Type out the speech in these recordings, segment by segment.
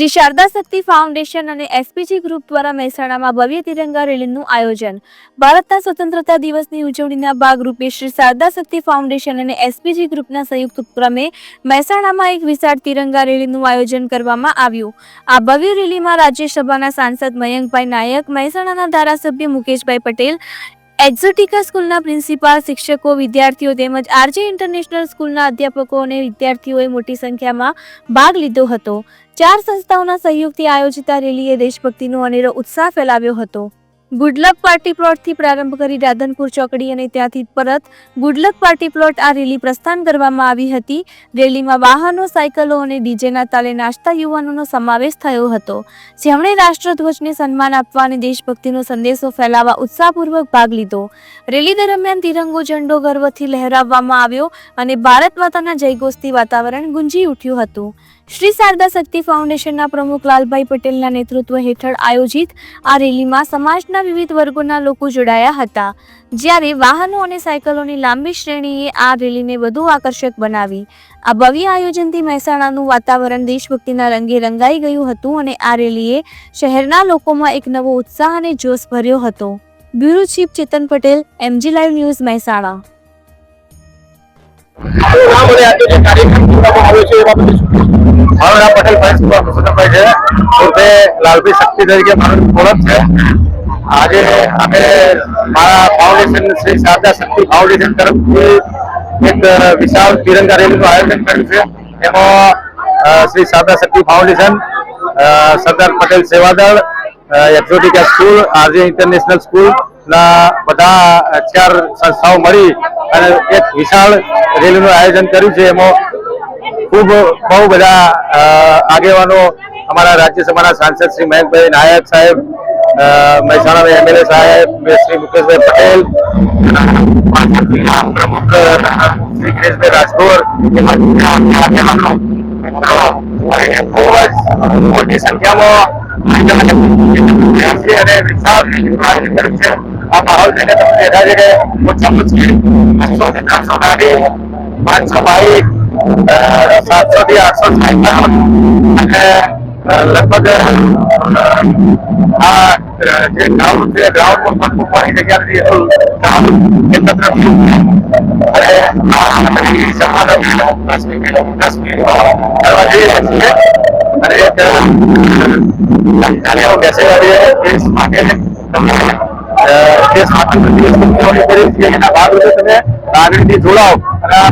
Shri Sharda Shakti foundation અને SPG group દ્વારા મહેસાણામાં ભવ્ય તિરંગા રેલીનું આયોજન. ભારતના સ્વતંત્રતા દિવસની ઉજવણીના ભાગરૂપે શ્રી શારદા શક્તિ ફાઉન્ડેશન અને એસપીજી ગ્રુપના સંયુક્ત ઉપક્રમે મહેસાણામાં એક વિશાળ તિરંગા રેલીનું આયોજન કરવામાં આવ્યું. આ ભવ્ય રેલીમાં રાજ્યસભાના સાંસદ મયંકભાઈ નાયક, મહેસાણાના ધારાસભ્ય મુકેશભાઈ પટેલ એક્ઝોટિકા સ્કૂલના પ્રિન્સિપાલ, શિક્ષકો, વિદ્યાર્થીઓ તેમજ આરજે ઇન્ટરનેશનલ સ્કૂલના અધ્યાપકો અને વિદ્યાર્થીઓએ મોટી સંખ્યામાં ભાગ લીધો હતો. ચાર સંસ્થાઓના સહયોગથી આયોજિત રેલીએ દેશભક્તિનો અનેરો ઉત્સાહ ફેલાવ્યો હતો. ગુડલક પાર્ટી પ્લોટથી પ્રારંભ કરી રાધનપુર ચોકડી અને ત્યાંથી પરત ગુડલક પાર્ટી પ્લોટ આ રેલી પ્રસ્થાન કરવામાં આવી હતી. રેલીમાં વાહનો, સાયકલો અને ડીજેના તાલે નાસ્તા યુવાનોનો સમાવેશ થયો હતો. જેમણે રાષ્ટ્રધ્વજને સન્માન આપવા અને દેશભક્તિનો સંદેશો ફેલાવવા ઉત્સાહપૂર્વક ભાગ લીધો. રેલી દરમિયાન તિરંગો, ઝંડો ગર્વથી લહેરાવવામાં આવ્યો અને ભારત માતાના જયઘોષથી વાતાવરણ ગુંજી ઉઠ્યું હતું. શ્રી શારદા શક્તિ ફાઉન્ડેશનના પ્રમુખ લાલભાઈ પટેલના નેતૃત્વ હેઠળ આયોજિત આ રેલીમાં સમાજના વિવિધ વર્ગોના લોકો જોડાયા હતા. જ્યારે વાહનો અને સાયકલોની લાંબી શ્રેણીએ આ રેલીને વધુ આકર્ષક બનાવી. આ ભવ્ય આયોજનથી મહેસાણાનું વાતાવરણ દેશભક્તિના રંગે રંગાઈ ગયું હતું અને આ રેલીએ શહેરના લોકોમાં એક નવો ઉત્સાહ અને જોશ ભર્યો હતો. Bureau chief Chetan Patel, MG live news Mehsana. Foundation Shri Sharda Shakti foundation તરફથી એક વિશાળ તિરંગા રેલીનું આયોજન કર્યું છે. એમાં Shri Sharda Shakti foundation Sardar Patel Sevadal exotica school RJ international school ના બધા ચાર સંસ્થાઓ મળી અને એક વિશાળ રેલીનું આયોજન કર્યું છે. એમાં ખૂબ બહુ બધા અ, આગેવાનો અમારા રાજ્યસભાના સાંસદ શ્રી મયંકભાઈ નાયક સાહેબ અ, મહેસાણા એમએલએ સાહેબ શ્રી મુકેશભાઈ પટેલ ભાજપના પ્રમુખ અ, શ્રી ગિરીશભાઈ રાજગોર એવા બધા આગેવાનો અને ખૂબ જ મોટી સંખ્યામાં વિદ્યાર્થી અને વિશાળ આયોજન કર્યું છે આ માહોલ જોઈને તમે દેખા છે કે ઓછામાં ઓછી બસો થી ત્રણસો ગાડી પાંચસો બાઈક સાતસો થી આઠસો અને લગભગ આ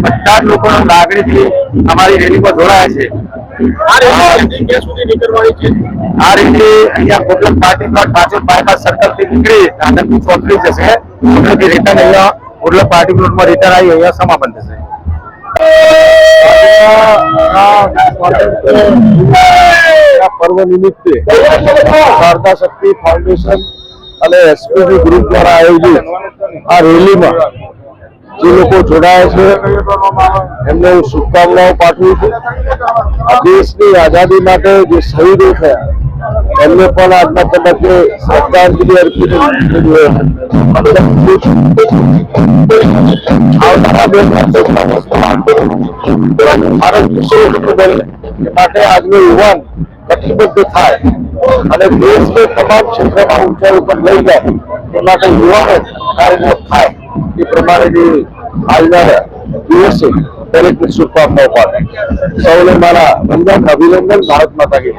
બધા જ લોકો લાગણીથી અમારી રેલીમાં જોડાયા છે. આ રેલી ક્યાં સુધી છે? આ રીતે અહીંયા કોટલક પાર્ટી પ્લોટ પાછળ બાયપાસ સર્કલથી નીકળી આનંદપુર ચોકડી જશે. ચોકડીથી રિટર્ન અહીંયા કોટલક પાર્ટી પ્લોટમાં રિટર્ન આવી અહીંયા સમાપન થશે. પર્વ નિમિત્તે શારદા શક્તિ ફાઉન્ડેશન અને એસપીજી ગ્રુપ દ્વારા આયોજિત આ રેલીમાં જે લોકો જોડાયા છે, એમને હું શુભકામનાઓ પાઠવું છું. આ દેશની આઝાદી માટે જે શહીદો થયા, એમને પણ આજના તબક્કે શ્રદ્ધાંજલિ અર્પિત આવનારા બે વર્ષોમાં ભારત વિશ્વ બને એ માટે આજનો યુવાન કટિબદ્ધ થાય અને દેશને તમામ ક્ષેત્રમાં ઊંચાઈ ઉપર લઈ જાય, એ માટે યુવાનો કાર્યરત થાય. એ પ્રમાણે જે આજના દિવસે દરેકને શુભકામનાઓ પાઠવે સૌને મારા રમજાન અભિનંદન ભારત માતા કે.